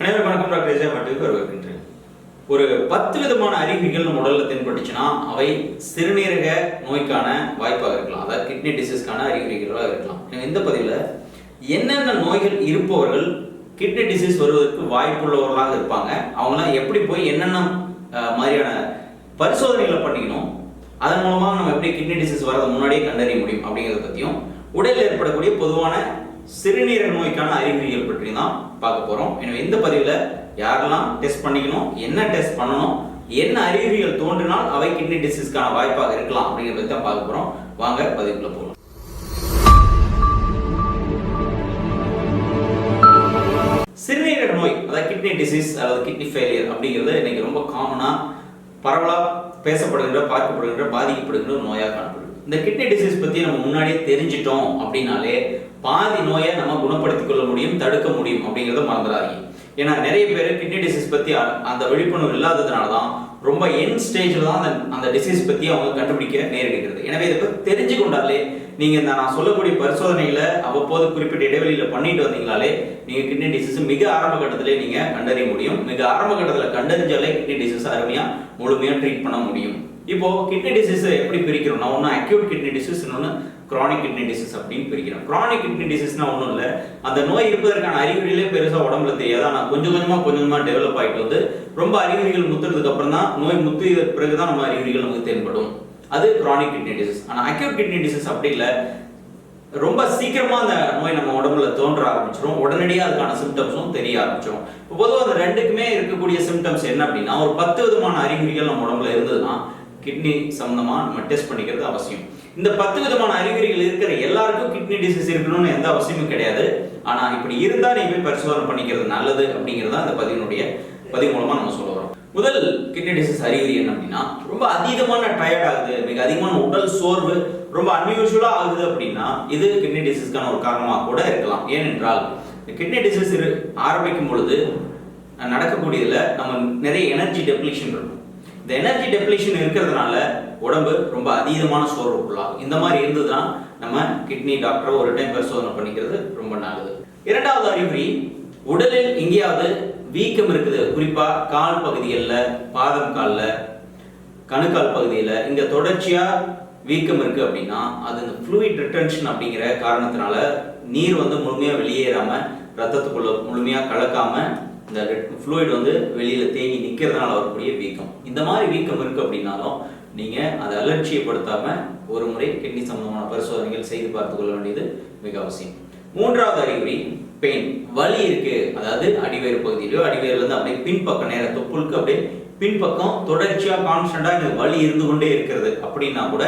அனைவருக்கும் வணக்கம். டாக்டர் விஜய் மட்டுக்கு வருகின்றேன் ஒரு பத்து விதமான அறிகுறிகள் நம்ம உடலில் தென்பட்டுச்சுன்னா அவை சிறுநீரக நோய்க்கான வாய்ப்பாக இருக்கலாம். அதாவது கிட்னி டிசீஸ்க்கான அறிகுறிகளாக இருக்கலாம். எனவே இந்த பதிவில் என்னென்ன நோய்கள் இருப்பவர்கள் கிட்னி டிசீஸ் வருவதற்கு வாய்ப்புள்ளவர்களாக இருப்பாங்க அவங்களாம் எப்படி போய் என்னென்ன மாதிரியான பரிசோதனைகளை பண்ணிக்கணும் அதன் மூலமாக நம்ம எப்படி கிட்னி டிசீஸ் வரது முன்னாடியே கண்டறிய முடியும் அப்படிங்கிறத பற்றியும் உடலில் ஏற்படக்கூடிய பொதுவான சிறுநீரக நோய்க்கான அறிகுறிகள் பற்றி தான் பார்க்க போறோம். எனவே இந்த பதிவில் யாரெல்லாம் டெஸ்ட் பண்ணிக்கணும் என்ன டெஸ்ட் பண்ணணும் என்ன அறிகுறிகள் தோன்றினால் அவை கிட்னி டிசீஸ்க்கான வாய்ப்பாக இருக்கலாம் அப்படிங்கிறத தான் பார்க்க போறோம். வாங்க பதிவுக்குள்ள போகலாம் சிறுநீரக நோய் அதாவது கிட்னி டிசீஸ் அல்லது கிட்னி ஃபெயிலியர் அப்படிங்கிறது இன்னைக்கு ரொம்ப காமனா பரவலா பேசப்படுகின்ற பார்க்கப்படுகின்ற பாதிக்கப்படுகின்ற ஒரு நோயாக காணப்படுது. இந்த கிட்னி டிசீஸ் பத்தி நம்ம முன்னாடியே தெரிஞ்சிட்டோம் அப்படின்னாலே பாதி நோயை நம்ம குணப்படுத்திக் கொள்ள முடியும் தடுக்க முடியும் அப்படிங்கறத மறந்துடாதீங்க. ஏன்னா நிறைய பேர் கிட்னி டிசீஸ் பத்தி அந்த விழிப்புணர்வு இல்லாததுனால தான் ரொம்ப என் ஸ்டேஜில் தான் அந்த அந்த டிசீஸ் பத்தி அவங்க கண்டுபிடிக்க நேரிடுகிறது எனவே இதை பத்தி தெரிஞ்சு கொண்டாலே நீங்க இந்த நான் சொல்லக்கூடிய பரிசோதனைகளை அவ்வப்போது குறிப்பிட்ட இடைவெளியில பண்ணிட்டு வந்தீங்களாலே நீங்க கிட்னி டிசீஸ் மிக ஆரம்ப கட்டத்திலே நீங்க கண்டறிய முடியும். மிக ஆரம்ப கட்டத்தில் கண்டறிஞ்சாலே கிட்னி டிசீஸ் அருமையா முழுமையா ட்ரீட் பண்ண முடியும். இப்போ கிட்னி டிசீஸ் எப்படி பிரிக்கிறோம்னா ஒன்று அக்யூட் கிட்னி டிசீஸ் இன்னொன்று chronic கிட்னி டிசீஸ் அப்படின்னு பிரிக்கிறோம் chronic கிட்னி டிசீஸ்னா ஒன்றும் இல்லை. அந்த நோய் இருப்பதற்கான அறிகுறிகளே பெருசாக உடம்புல தெரியாது. ஆனால் கொஞ்சம் கொஞ்சமாக கொஞ்சம் கொஞ்சமாக டெவலப் ஆகிட்டு வந்து ரொம்ப அறிகுறிகள் முத்துறதுக்கு அப்புறம் தான் நோய் முத்து பிறகு தான் நம்ம அறிகுறிகள் நமக்கு தென்படும். அது chronic கிட்னி டிசீஸ் ஆனால் அக்யூட் கிட்னி டிசீஸ் அப்படி இல்லை. ரொம்ப சீக்கிரமாக அந்த நோய் நம்ம உடம்புல தோன்ற ஆரம்பிச்சிடும் உடனடியாக அதுக்கான சிம்டம்ஸும் தெரிய ஆரம்பிச்சிடும் இப்போ பொதுவாக அந்த ரெண்டுக்குமே இருக்கக்கூடிய சிம்டம்ஸ் என்ன அப்படின்னா ஒரு பத்து விதமான அறிகுறிகள் நம்ம உடம்புல இருந்ததுன்னா கிட்னி சம்பந்தமா நம்ம டெஸ்ட் பண்ணிக்கிறது அவசியம். இந்த பத்து விதமான அறிகுறிகள் இருக்கிற எல்லாருக்கும் கிட்னி டிசீஸ் இருக்கணும்னு எந்த அவசியமும் கிடையாது. ஆனால் இப்படி இருந்தால் நீ போய் பரிசோதனை பண்ணிக்கிறது நல்லது அப்படிங்கிறது தான் இந்த பதிவினுடைய பதிவு மூலமாக நம்ம சொல்ல வரோம் முதல் கிட்னி டிசீஸ் அறிகுறி என்ன அப்படின்னா ரொம்ப அதீதமான டயர்ட் ஆகுது மிக அதிகமான உடல் சோர்வு ரொம்ப அன்யூஷுவலாக ஆகுது அப்படின்னா இது கிட்னி டிசீஸ்க்கான ஒரு காரணமாக கூட இருக்கலாம். ஏனென்றால் கிட்னி டிசீஸ் ஆரம்பிக்கும் பொழுது நடக்கக்கூடியதில் நம்ம நிறைய எனர்ஜி டெப்ளிஷன் இருக்கும். இந்த எனர்ஜி டெப்ளிஷன் இருக்கிறதுனால உடம்பு ரொம்ப அதீதமான சோர்வுக்குள்ளாகும் இந்த மாதிரி இருந்ததுன்னா நம்ம கிட்னி டாக்டரை ஒரு டைம் பரிசோதனை பண்ணிக்கிறது ரொம்ப நல்லது. இரண்டாவது அறிகுறி உடலில் எங்கேயாவது வீக்கம் இருக்குது. குறிப்பா கால் பகுதிகளில் பாதம் காலில் கணுக்கால் பகுதியில் இங்க தொடர்ச்சியா வீக்கம் இருக்கு அப்படின்னா அது இந்த ஃப்ளூயிட் ரிட்டன்ஷன் அப்படிங்கிற காரணத்தினால நீர் வந்து முழுமையாக வெளியேறாம ரத்தத்துக்குள்ள முழுமையாக கலக்காம இந்த ஃப்ளூயிட் வந்து வெளியில் தேங்கி நிற்கிறதுனால வரக்கூடிய வீக்கம். இந்த மாதிரி வீக்கம் இருக்குது அப்படின்னாலும் நீங்கள் அதை அலட்சியப்படுத்தாமல் ஒரு முறை கிட்னி சம்பந்தமான பரிசோதனைகள் செய்து பார்த்து கொள்ள வேண்டியது மிக அவசியம். மூன்றாவது அறிகுறி பெயின் வலி இருக்கு. அதாவது அடிவேறு பகுதியிலோ அடிவேர்ல இருந்து அப்படியே பின்பக்கம் நேர தொப்புளுக்கு அப்படியே பின்பக்கம் தொடர்ச்சியாக கான்ஸ்டண்டாக எனக்கு வலி இருந்து கொண்டே இருக்கிறது. அப்படின்னா கூட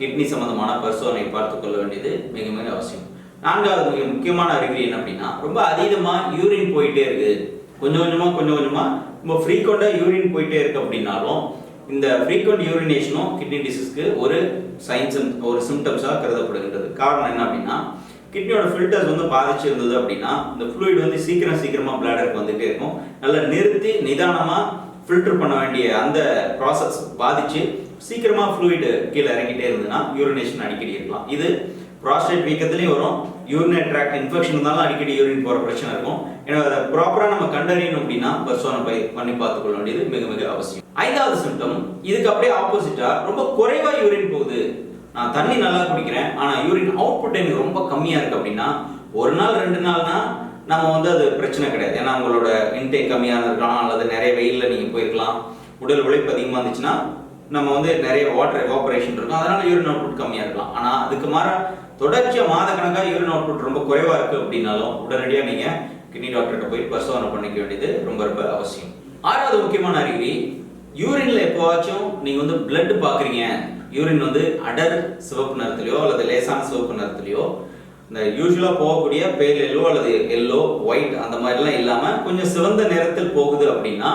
கிட்னி சம்பந்தமான பரிசோதனை பார்த்து கொள்ள வேண்டியது மிக மிக அவசியம். நான்காவது மிக முக்கியமான அறிகுறி என்ன அப்படின்னா ரொம்ப அதிகமாக யூரின் போயிட்டே இருக்குது. கொஞ்சம் கொஞ்சமாக கொஞ்சம் கொஞ்சமாக ரொம்ப ஃப்ரீக்வெண்ட்டாக யூரின் போயிட்டே இருக்கு அப்படின்னாலும் இந்த ஃப்ரீக்வெண்ட் யூரினேஷனும் கிட்னி டிசீஸ்க்கு ஒரு சைன்ஸ் ஒரு சிம்டம்ஸாக கருதப்படுகின்றது. காரணம் என்ன அப்படின்னா கிட்னியோட ஃபில்டர்ஸ் வந்து பாதிச்சு இருந்தது அப்படின்னா இந்த ஃப்ளூயிட் வந்து சீக்கிரம் சீக்கிரமாக பிளாடருக்கு வந்துகிட்டே இருக்கும். நல்லா நிறுத்தி நிதானமாக ஃபில்டர் பண்ண வேண்டிய அந்த ப்ராசஸ் பாதிச்சு சீக்கிரமாக ஃப்ளூயிட் கீழே இறங்கிட்டே இருந்ததுன்னா யூரினேஷன் அடிக்கடி இருக்கலாம். இது ப்ராஸ்டேட் வீக்கத்துலேயும் வரும். யூரினரி ட்ராக்ட் இன்ஃபெக்ஷன் இருந்தாலும் அடிக்கடி யூரின் போகிற பிரச்சனை இருக்கும். ஏன்னா அதை ப்ராப்பராக நம்ம கண்டறியணும் அப்படின்னா பரிசோதனை பை- பண்ணி பார்த்துக்கொள்ள வேண்டியது மிக மிக அவசியம். ஐந்தாவது சிம்டம் இதுக்கு அப்படியே ஆப்போசிட்டாக ரொம்ப குறைவா யூரின் போகுது. நான் தண்ணி நல்லா குடிக்கிறேன் ஆனால் யூரின் அவுட்புட் எனக்கு ரொம்ப கம்மியாக இருக்குது அப்படின்னா ஒரு நாள் ரெண்டு நாள்னா நம்ம வந்து அது பிரச்சனை கிடையாது. ஏன்னா உங்களோட இன்டேக் கம்மியாக இருக்கலாம் அல்லது நிறைய வெயிலில் நீங்கள் போயிருக்கலாம். உடல் உழைப்பு அதிகமாக இருந்துச்சுன்னா நம்ம வந்து நிறைய வாட்டர் எவாபரேஷன் இருக்கும். அதனால யூரின் அவுட்புட் கம்மியாக இருக்கலாம். ஆனால் அதுக்கு மாற தொடர்ச்சியாக மாத கணக்கா யூரின் அவுட்புட் ரொம்ப குறைவாக இருக்கு அப்படின்னாலும் உடனடியாக நீங்கள் கிட்னி டாக்டர்கிட்ட போய் பரிசோதனை பண்ணிக்க வேண்டியது ரொம்ப ரொம்ப அவசியம். ஆறாவது முக்கியமான அறிகுறி யூரின்ல எப்போவாச்சும் நீங்கள் வந்து பிளட் பார்க்குறீங்க யூரின் வந்து அடர் சிவப்பு நிறத்துலையோ அல்லது லேசான சிவப்பு நிறத்துலையோ இந்த யூஸ்வலாக போகக்கூடிய பேர் எல்லோ அல்லது எல்லோ ஒயிட் அந்த மாதிரிலாம் இல்லாமல் கொஞ்சம் சிவந்த நிறத்தில் போகுது அப்படின்னா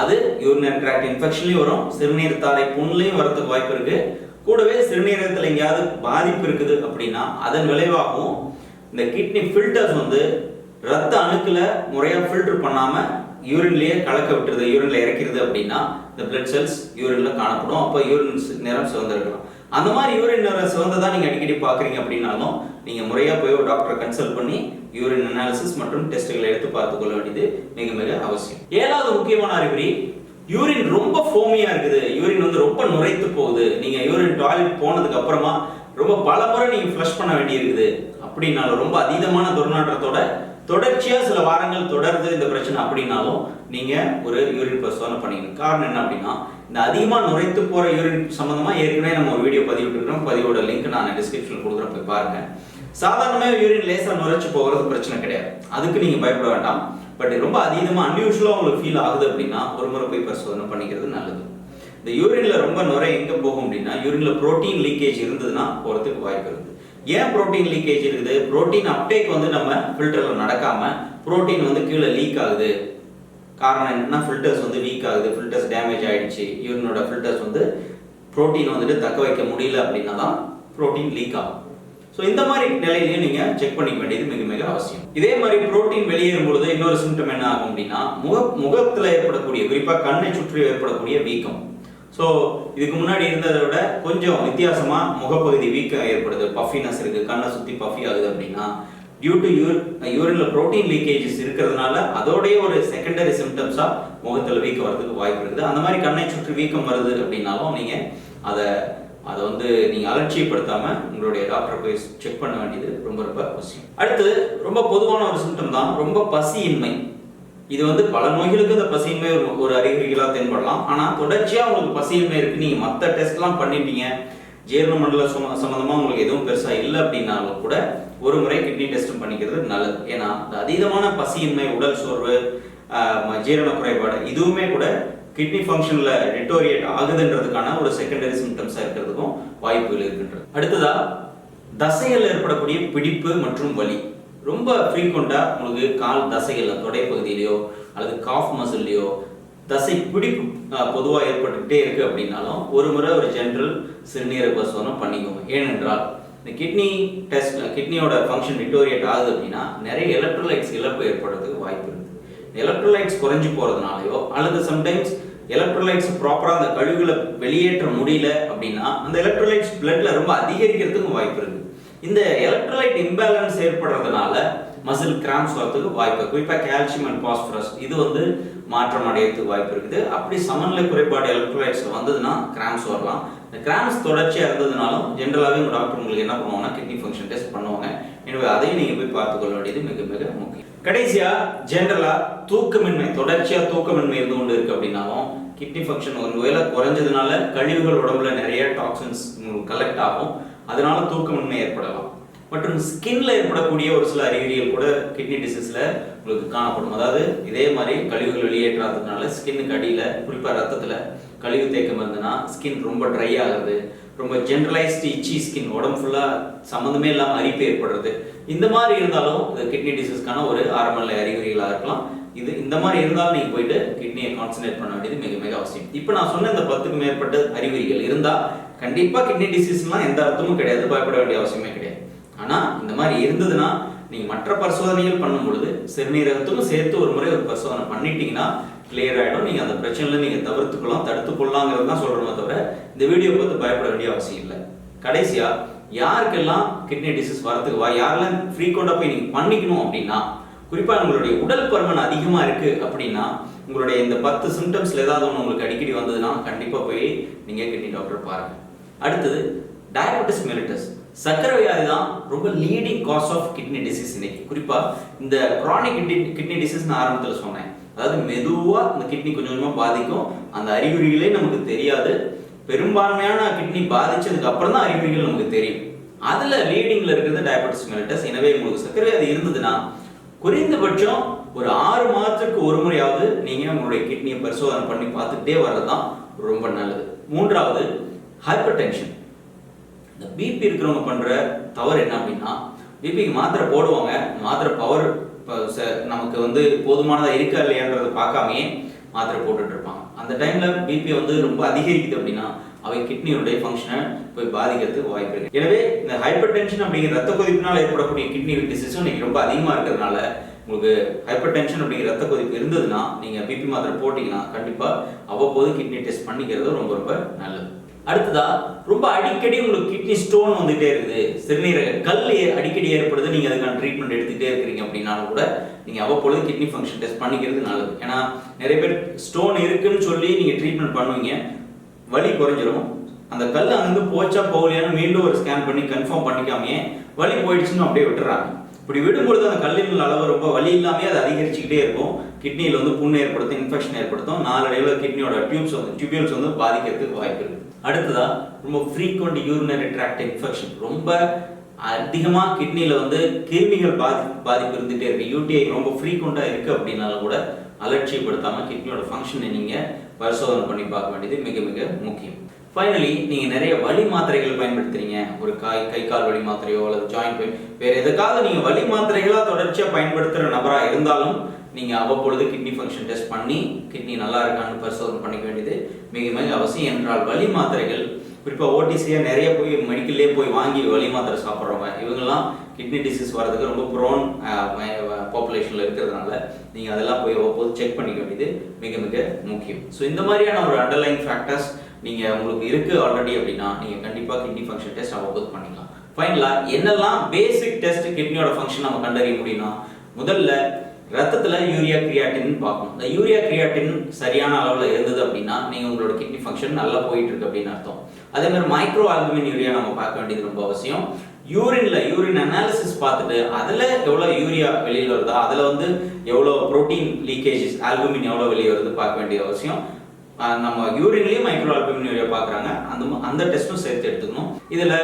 அது யூரினரி ட்ராக்ட் இன்ஃபெக்ஷன்லையும் வரும். சிறுநீர் தாரை புண்ணுலையும் வரதுக்கு வாய்ப்பு இருக்குது கூடவே சிறுநீரகத்தில் எங்கேயாவது பாதிப்பு இருக்குது அப்படின்னா அதன் விளைவாகவும் இந்த கிட்னி ஃபில்டர்ஸ் வந்து ரத்த அணுக்களை முறையாக ஃபில்டர் பண்ணாமல் யூரின்லேயே கலக்க விட்டுறது யூரின்ல இறக்கிறது அப்படின்னா இந்த பிளட் செல்ஸ் யூரின்ல காணப்படும். அப்போ யூரின் நிறம் சிவந்திருக்கலாம். அந்த மாதிரி யூரின் சிவந்ததா நீங்க அடிக்கடி பாக்குறீங்க அப்படின்னாலும் நீங்க முறையா போய் ஒரு டாக்டரை கன்சல்ட் பண்ணி யூரின் அனாலிசிஸ் மற்றும் டெஸ்ட்களை எடுத்து பார்த்துக்கொள்ள வேண்டியது மிக மிக அவசியம். ஏழாவது முக்கியமான அறிகுறி யூரின் ரொம்ப ஃபோமியா இருக்குது. யூரின் வந்து ரொம்ப நுரைத்து போகுது. நீங்க யூரின் டாய்லெட் போனதுக்கு அப்புறமா ரொம்ப பல முறை நீங்க ஃப்ளஷ் பண்ண வேண்டியிருக்குது. அப்படின்னாலும் ரொம்ப அதீதமான துர்நாற்றத்தோட தொடர்ச்சியா சில வாரங்கள் தொடர்ந்து இந்த பிரச்சனை அப்படின்னாலும் நீங்க ஒரு யூரின் பரிசோதனை பண்ணிக்கணும். காரணம் என்ன அப்படின்னா இந்த அதிகமா நுரைத்து போற யூரின் சம்பந்தமா ஏற்கனவே நம்ம ஒரு வீடியோ பதிவிட்டுருக்கோம் பதிவோட லிங்க் நான் டிஸ்கிரிப்ஷன் கொடுக்குறேன் போய் பாருங்க. சாதாரணமாக யூரின் லேசாக நுரைச்சு போகிறது பிரச்சனை கிடையாது. அதுக்கு நீங்க பயப்பட வேண்டாம். பட் ரொம்ப அதிகமாக அன்யூஷுவலாக உங்களுக்கு ஃபீல் ஆகுது அப்படின்னா ஒரு முறை போய் பரிசோதனை பண்ணிக்கிறது நல்லது. இந்த யூரின்ல ரொம்ப நுரை எங்கே போகும் அப்படின்னா யூரின்ல புரோட்டீன் லீக்கேஜ் இருந்ததுன்னா போகிறதுக்கு வாய்ப்பு இருக்குது ஏன் புரோட்டீன் லீக்கேஜ் இருக்குது? புரோட்டீன் அப்டேக் வந்து நம்ம ஃபில்டரில் நடக்காமல் புரோட்டீன் வந்து கீழே லீக் ஆகுது. காரணம் என்னன்னா ஃபில்டர்ஸ் வந்து வீக் ஆகுது. ஃபில்டர்ஸ் டேமேஜ் ஆகிடுச்சு யூரினோட ஃபில்டர்ஸ் வந்து புரோட்டீன் வந்துட்டு தக்க வைக்க முடியல அப்படின்னா தான் புரோட்டீன் லீக் ஆகும். ஸோ இந்த மாதிரி நிலையிலையும் நீங்க செக் பண்ணிக்க வேண்டியது மிக மிக அவசியம். இதே மாதிரி புரோட்டீன் வெளியேறும் பொழுது இன்னொரு சிம்டம் என்ன ஆகும் அப்படின்னா முக முகத்தில் ஏற்படக்கூடிய குறிப்பாக கண்ணை சுற்றி ஏற்படக்கூடிய வீக்கம். ஸோ இதுக்கு முன்னாடி இருந்ததை விட கொஞ்சம் வித்தியாசமாக முகப்பகுதி வீக்கம் ஏற்படுது. பஃபினஸ் இருக்கு கண்ணை சுத்தி பஃபி ஆகுது அப்படின்னா டியூ டு யூர் யூரின்ல புரோட்டீன் லீக்கேஜஸ் இருக்கிறதுனால அதோடைய ஒரு செகண்டரி சிம்டம்ஸாக முகத்தில் வீக்கம் வரதுக்கு வாய்ப்பு இருக்குது. அந்த மாதிரி கண்ணை சுற்றி வீக்கம் வருது அப்படின்னாலும் நீங்கள் அதை அதை வந்து நீங்க அலட்சியப்படுத்தாம உங்களுடைய டாக்டர் போய் செக் பண்ண வேண்டியது ரொம்ப ரொம்ப அவசியம். அடுத்து ரொம்ப பொதுவான ஒரு சிம்டம் தான் ரொம்ப பசியின்மை. இது வந்து பல நோய்களுக்கு இந்த பசியின்மை ஒரு ஒரு அறிகுறிகளா தென்படலாம். ஆனால் தொடர்ச்சியாக உங்களுக்கு பசியின்மை இருக்கு. நீங்கள் மற்ற டெஸ்ட்லாம் பண்ணிட்டீங்க. ஜீரண மண்டல சும சம்மந்தமாக உங்களுக்கு எதுவும் பெருசாக இல்லை அப்படின்னாலும் கூட ஒரு முறை கிட்னி டெஸ்ட்டும் பண்ணிக்கிறது நல்லது. ஏன்னா அதீதமான பசியின்மை உடல் சோர்வு ஜீரண குறைபாடு இதுவுமே கூட கிட்னி ஃபங்க்ஷனில் டெட்டோரியேட் ஆகுதுன்றதுக்கான ஒரு செகண்டரி சிம்டம்ஸாக இருக்கிறதுக்கும் வாய்ப்புகள் இருக்கின்றது. அடுத்ததாக தசைகள் ஏற்படக்கூடிய பிடிப்பு மற்றும் வலி. ரொம்ப ஃப்ரீக்வெண்ட்டாக உங்களுக்கு கால் தசைகளில் தொடைப்பகுதியிலையோ அல்லது காஃப் மசில்லையோ தசை பிடிப்பு பொதுவாக ஏற்பட்டுக்கிட்டே இருக்குது அப்படின்னாலும் ஒரு முறை ஒரு ஜென்ரல் சிறுநீரக பரிசோதனை பண்ணிக்கோங்க. ஏனென்றால் இந்த கிட்னி டெஸ்ட் கிட்னியோட ஃபங்க்ஷன் டிட்டோரியேட் ஆகுது அப்படின்னா நிறைய எலக்ட்ரோலைட்ஸ் இழப்பு ஏற்படுறதுக்கு வாய்ப்பு இருக்குது எலக்ட்ரோலைட்ஸ் குறைஞ்சி போகிறதுனாலையோ அல்லது சம்டைம்ஸ் எலக்ட்ரோலைட்ஸ் ப்ராப்பராக அந்த கழிவுகளை வெளியேற்ற முடியல அப்படின்னா அந்த எலக்ட்ரோலைட்ஸ் பிளட்ல ரொம்ப அதிகரிக்கிறதுக்கும் வாய்ப்பு இருக்கு. இந்த எலக்ட்ரோலைட் இம்பேலன்ஸ் ஏற்படுறதுனால மசில் கிராம்ஸ் வரதுக்கு வாய்ப்பு இருக்கு. கால்சியம் அண்ட் பாஸ்பரஸ் இது வந்து மாற்றம் அடையறதுக்கு வாய்ப்பு இருக்குது. அப்படி சமநிலை குறைபாடு எலக்ட்ரோலைட்ஸ் வந்ததுன்னா கிராம்ஸ் வரலாம். இந்த கிராம்ஸ் தொடர்ச்சியாக இருந்ததுனாலும் ஜென்ரலாகவே உங்கள் டாக்டர் உங்களுக்கு என்ன பண்ணுவாங்கன்னா கிட்னி ஃபங்க்ஷன் டெஸ்ட் பண்ணுவாங்க. எனவே அதையும் நீங்கள் போய் பார்த்துக்கொள்ள வேண்டியது மிக மிக முக்கியம். கடைசியா ஜென்ரலா தூக்கமின்மை தொடர்ச்சியா தூக்கமின்மை இருந்து கொண்டு இருக்கு அப்படின்னாலும் கிட்னி ஃபங்க்ஷன் ஒருவேளை குறைஞ்சதுனால கழிவுகள் உடம்புல நிறைய டாக்ஸின்ஸ் கலெக்ட் ஆகும். அதனால தூக்கமின்மை ஏற்படலாம். மற்றும் ஸ்கின்ல ஏற்படக்கூடிய ஒரு சில அறிகுறிகள் கூட கிட்னி டிசீஸ்ல உங்களுக்கு காணப்படும். அதாவது இதே மாதிரி கழிவுகள் வெளியேற்றாததுனால ஸ்கின்னுக்கு அடியில குறிப்பா ரத்தத்துல கழிவு தேக்கம் இருந்ததுன்னா ஸ்கின் ரொம்ப ட்ரை ஆகுது ரொம்ப ஜென்ரலைஸ்டு இச்சி ஸ்கின் உடம்பு ஃபுல்லா சம்மந்தமே இல்லாம அரிப்பு ஏற்படுறது. இந்த மாதிரி இருந்தாலும் இது கிட்னி டிசீஸ்க்கான ஒரு ஆரம்ப நிலை அறிகுறிகளாக இருக்கலாம். இது இந்த மாதிரி இருந்தாலும் நீங்க போயிட்டு கிட்னியை கான்சன்ட்ரேட் பண்ண வேண்டியது மிக மிக அவசியம். இப்போ நான் சொன்ன இந்த பத்துக்கு மேற்பட்ட அறிகுறிகள் இருந்தா கண்டிப்பா கிட்னி டிசீஸ்லாம் எந்த அர்த்தமும் கிடையாது. பயப்பட வேண்டிய அவசியமே கிடையாது. ஆனால் இந்த மாதிரி இருந்ததுன்னா நீங்கள் மற்ற பரிசோதனைகள் பண்ணும் பொழுது சிறுநீரகத்துக்கும் சேர்த்து ஒரு முறை ஒரு பரிசோதனை பண்ணிட்டீங்கன்னா கிளியர் ஆகிடும் நீங்கள் அந்த பிரச்சனையில நீங்கள் தவிர்த்துக்கலாம் தடுத்துக்கொள்ளலாங்கிறது தான் சொல்கிறோமே தவிர இந்த வீடியோ பார்த்து பயப்பட வேண்டிய அவசியம் இல்லை. கடைசியாக யாருக்கெல்லாம் கிட்னி டிசீஸ் வரதுக்கு வா யாரெல்லாம் ஃப்ரீக்வெண்டா போய் நீங்கள் பண்ணிக்கணும் அப்படின்னா குறிப்பாக உங்களுடைய உடல் பருமன் அதிகமாக இருக்குது அப்படின்னா உங்களுடைய இந்த பத்து சிம்டம்ஸ்ல ஏதாவது ஒன்று உங்களுக்கு அடிக்கடி வந்ததுன்னா கண்டிப்பாக போய் நீங்கள் கிட்னி டாக்டர் பாருங்கள் அடுத்தது டயபெட்டிஸ் மெலிட்டஸ் சர்க்கரை வியாதி தான் ரொம்ப leading cause of kidney disease இன்னைக்கு. குறிப்பா இந்த க்ரானிக் கிட்னி கிட்னி டிசீஸ் நான் ஆரம்பத்தில் சொன்னேன். அதாவது மெதுவா இந்த கிட்னி கொஞ்சம் கொஞ்சமா பாதிக்கும். அந்த அறிகுறிகளே நமக்கு தெரியாது. பெரும்பான்மையான கிட்னி பாதிச்சதுக்கு அப்புறம் தான் அறிகுறிகள் நமக்கு தெரியும். அதுல லீடிங்ல இருக்கிறது டயபெட்டிஸ் மெலிட்டஸ் எனவே உங்களுக்கு சர்க்கரை வியாதி இருந்ததுன்னா குறைந்தபட்சம் ஒரு ஆறு மாதத்துக்கு ஒரு முறையாவது நீங்க உங்களுடைய கிட்னியை பரிசோதனை பண்ணி பார்த்துட்டே வர்றது தான் ரொம்ப நல்லது. மூன்றாவது ஹைப்பர் டென்ஷன் இந்த பிபி இருக்கிறவங்க பண்ணுற தவறு என்ன அப்படின்னா பிபிக்கு மாத்திரை போடுவாங்க. மாத்திரை பவர் நமக்கு வந்து போதுமானதாக இருக்கா இல்லையான்றதை பார்க்காமையே மாத்திரை போட்டுட்டு இருப்பாங்க. அந்த டைமில் பிபி வந்து ரொம்ப அதிகரிக்குது அப்படின்னா அவை கிட்னியுடைய ஃபங்க்ஷனை போய் பாதிக்கிறதுக்கு வாய்ப்பு இருக்குது எனவே இந்த ஹைப்பர் டென்ஷன் அப்படிங்கிற ரத்த கொதிப்பினால் ஏற்படக்கூடிய கிட்னி டிசீஸும் நீங்க ரொம்ப அதிகமாக இருக்கிறதுனால உங்களுக்கு ஹைப்பர் டென்ஷன் அப்படிங்கிற ரத்த கொதிப்பு இருந்ததுன்னா நீங்கள் பிபி மாத்திரை போட்டிங்கன்னா கண்டிப்பாக அவ்வப்போது கிட்னி டெஸ்ட் பண்ணிக்கிறது ரொம்ப ரொம்ப நல்லது. அடுத்ததா ரொம்ப அடிக்கடி உங்களுக்கு கிட்னி ஸ்டோன் வந்துட்டே இருக்குது. சிறுநீரக கல் ஏ- அடிக்கடி ஏற்படுது. நீங்க அதுக்கான ட்ரீட்மெண்ட் எடுத்துகிட்டே இருக்கிறீங்க அப்படின்னாலும் கூட நீங்க அவ்வப்பொழுது கிட்னி ஃபங்க்ஷன் டெஸ்ட் பண்ணிக்கிறது நல்லது. ஏன்னா நிறைய பேர் ஸ்டோன் இருக்குன்னு சொல்லி நீங்க ட்ரீட்மெண்ட் பண்ணுவீங்க. வலி குறைஞ்சிரும். அந்த கல் அங்கிருந்து போச்சா போகலையான்னு மீண்டும் ஒரு ஸ்கேன் பண்ணி கன்ஃபார்ம் பண்ணிக்காமையே வலி போயிடுச்சுன்னு அப்படியே விட்டுறாங்க. இப்படி விடும்பொழுது அந்த கல்லின் அளவு ரொம்ப வலி இல்லாமே அது அதிகரிச்சுக்கிட்டே இருக்கும். கிட்னியில் வந்து புண்ணு ஏற்படுத்தும் இன்ஃபெக்ஷன் ஏற்படுத்தும். நாலடைவில் கிட்னியோட டியூப்ஸ் வந்து டியூபியூல்ஸ் வந்து பாதிக்கிறதுக்கு வாய்ப்பு இருக்குது அடுத்ததா ரொம்ப ஃப்ரீக்வெண்ட் யூரினரி ட்ராக்ட் இன்ஃபெக்ஷன் ரொம்ப அதிகமாக கிட்னியில் வந்து கிருமிகள் பாதி பாதிப்பு இருந்துகிட்டே இருக்கு. யூடிஐ ரொம்ப ஃப்ரீக்வெண்ட்டாக இருக்குது அப்படின்னாலும் கூட அலட்சியப்படுத்தாமல் கிட்னியோட ஃபங்க்ஷனை நீங்கள் பரிசோதனை பண்ணி பார்க்க வேண்டியது மிக மிக முக்கியம். ஃபைனலி நீங்கள் நிறைய வலி மாத்திரைகள் பயன்படுத்துறீங்க. ஒரு காய் கை கால் வலி மாத்திரையோ அல்லது ஜாயிண்ட் பெயின் வேறு எதுக்காக நீங்கள் வலி மாத்திரைகளாக தொடர்ச்சியாக பயன்படுத்துகிற நபராக இருந்தாலும் நீங்கள் அவ்வப்பொழுது கிட்னி ஃபங்க்ஷன் டெஸ்ட் பண்ணி கிட்னி நல்லா இருக்கான்னு பரிசோதனை பண்ணிக்க வேண்டியது மிக மிக அவசியம் என்றால் வலி மாத்திரைகள் குறிப்பாக ஓடிசியாக நிறைய போய் மெடிக்கல்லே போய் வாங்கி வலி மாத்திரை சாப்பிட்றவங்க இவங்கெல்லாம் கிட்னி டிசீஸ் வர்றதுக்கு ரொம்ப ப்ரோன் பாப்புலேஷனில் இருக்கிறதுனால நீங்கள் அதெல்லாம் போய் அவ்வப்போது செக் பண்ணிக்க வேண்டியது மிக மிக முக்கியம். ஸோ இந்த மாதிரியான ஒரு அண்டர்லைன் ஃபேக்டர்ஸ் நீங்கள் உங்களுக்கு இருக்குது ஆல்ரெடி அப்படின்னா நீங்கள் கண்டிப்பாக கிட்னி ஃபங்க்ஷன் டெஸ்ட் அவ்வப்போது பண்ணிக்கலாம். ஃபைனலாக என்னெல்லாம் பேசிக் டெஸ்ட் கிட்னியோட ஃபங்க்ஷன் நம்ம கண்டறிய முடியும்னா முதல்ல ரத்தத்தில் யூரியா கிரியாட்டின் பார்க்கணும். இந்த யூரியா கிரியாட்டின் சரியான அளவில் இருந்தது அப்படின்னா நீங்கள் உங்களோட கிட்னி ஃபங்க்ஷன் நல்லா போயிட்டு இருக்கு அப்படின்னு அர்த்தம். அதே மாதிரி மைக்ரோ ஆல்புமின் யூரியா நம்ம பார்க்க வேண்டியது ரொம்ப அவசியம். யூரின்ல யூரின் அனாலிசிஸ் பார்த்துட்டு அதில் எவ்வளோ யூரியா வெளியில் வருதா அதில் வந்து எவ்வளோ புரோட்டீன் லீக்கேஜஸ் ஆல்புமின் எவ்வளோ வெளியே வருது பார்க்க வேண்டிய அவசியம். நம்ம யூரின்லயும் மைக்ரோ ஆல்புமின் யூரியா பார்க்குறாங்க. அந்த அந்த டெஸ்ட்டும் சேர்த்து எடுத்துக்கணும். இதுல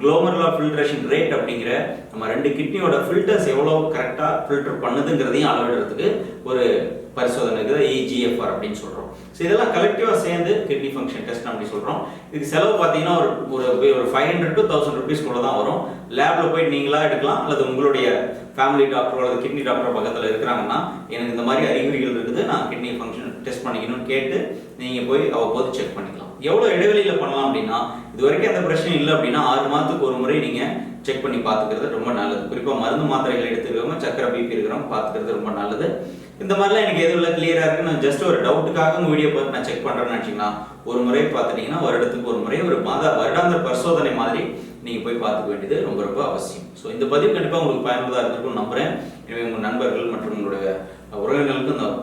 குளோமர்லா ஃபில்ட்ரேஷன் ரேட் அப்படிங்கிற நம்ம ரெண்டு கிட்னியோட ஃபில்டர்ஸ் எவ்வளோ கரெக்டாக ஃபில்டர் பண்ணுதுங்கிறதையும் அளவிடுறதுக்கு ஒரு பரிசோதனை இருக்குது. ஏஜிஎஃப்ஆர் அப்படின்னு சொல்றோம். ஸோ இதெல்லாம் கலெக்டிவாக சேர்ந்து கிட்னி ஃபங்க்ஷன் டெஸ்ட் அப்படி சொல்கிறோம் இதுக்கு செலவு பார்த்தீங்கன்னா ஒரு ஒரு ஒரு ஃபைவ் ஹண்ட்ரட் டு தௌசண்ட் ருபீஸ்க்குள்ள தான் வரும். லேபில் போய் நீங்களாக எடுக்கலாம் அல்லது உங்களுடைய ஃபேமிலி டாக்டர் அல்லது கிட்னி டாக்டர் பக்கத்தில் இருக்கிறாங்கன்னா எனக்கு இந்த மாதிரி அறிகுறிகள் இருக்குது. நான் கிட்னி ஃபங்க்ஷன் டெஸ்ட் பண்ணிக்கணும்னு கேட்டு நீங்கள் போய் அவ்வப்போது செக் பண்ணிக்கலாம். எவ்வளோ இடைவெளியில் பண்ணலாம் அப்படின்னா இது வரைக்கும் எந்த பிரச்சனையும் இல்லை அப்படின்னா ஆறு மாதத்துக்கு ஒரு முறை நீங்கள் செக் பண்ணி பார்த்துக்கிறது ரொம்ப நல்லது. குறிப்பாக மருந்து மாத்திரைகள் எடுத்துக்கிறவங்க சக்கரை பிபி இருக்கிறவங்க பார்த்துக்கிறது ரொம்ப நல்லது. இந்த மாதிரிலாம் எனக்கு எதுவும் இல்லை கிளியராக இருக்கு நான் ஜஸ்ட் ஒரு டவுட்டுக்காக உங்கள் வீடியோ பார்த்து நான் செக் பண்ணுறேன்னு நினச்சிங்கன்னா ஒரு முறை பார்த்துட்டிங்கன்னா வருடத்துக்கு ஒரு முறை ஒரு மாத வருடாந்திர பரிசோதனை மாதிரி நீங்கள் போய் பார்த்துக்க வேண்டியது ரொம்ப ரொம்ப அவசியம். ஸோ இந்த பதிவு கண்டிப்பாக உங்களுக்கு பயனுள்ளதாக இருந்திருக்கும் நம்புறேன். எனவே உங்கள் நண்பர்கள் மற்றும் உங்களுடைய உறவினர்கள்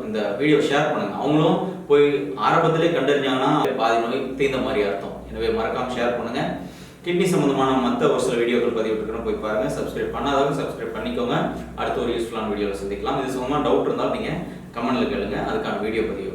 இந்த வீடியோ ஷேர் பண்ணுங்க. அவங்களும் போய் ஆரம்பத்திலே கண்டறிஞ்சாங்கன்னா பாதி நோய் தீர்ந்த மாதிரி அர்த்தம். எனவே மறக்காம ஷேர் பண்ணுங்க. கிட்னி சம்பந்தமான மற்ற ஒரு சில வீடியோக்கள் பதிவிட்டுருக்கணும் போய் பாருங்க. சப்ஸ்கிரைப் பண்ணாதவங்க சப்ஸ்கிரைப் பண்ணிக்கோங்க. அடுத்த ஒரு யூஸ்ஃபுல்லான வீடியோவில் சந்திக்கலாம். இது சம்பந்தமாக டவுட் இருந்தாலும் நீங்கள் கமெண்ட்ல கேளுங்க. அதுக்கான வீடியோ பதிவு.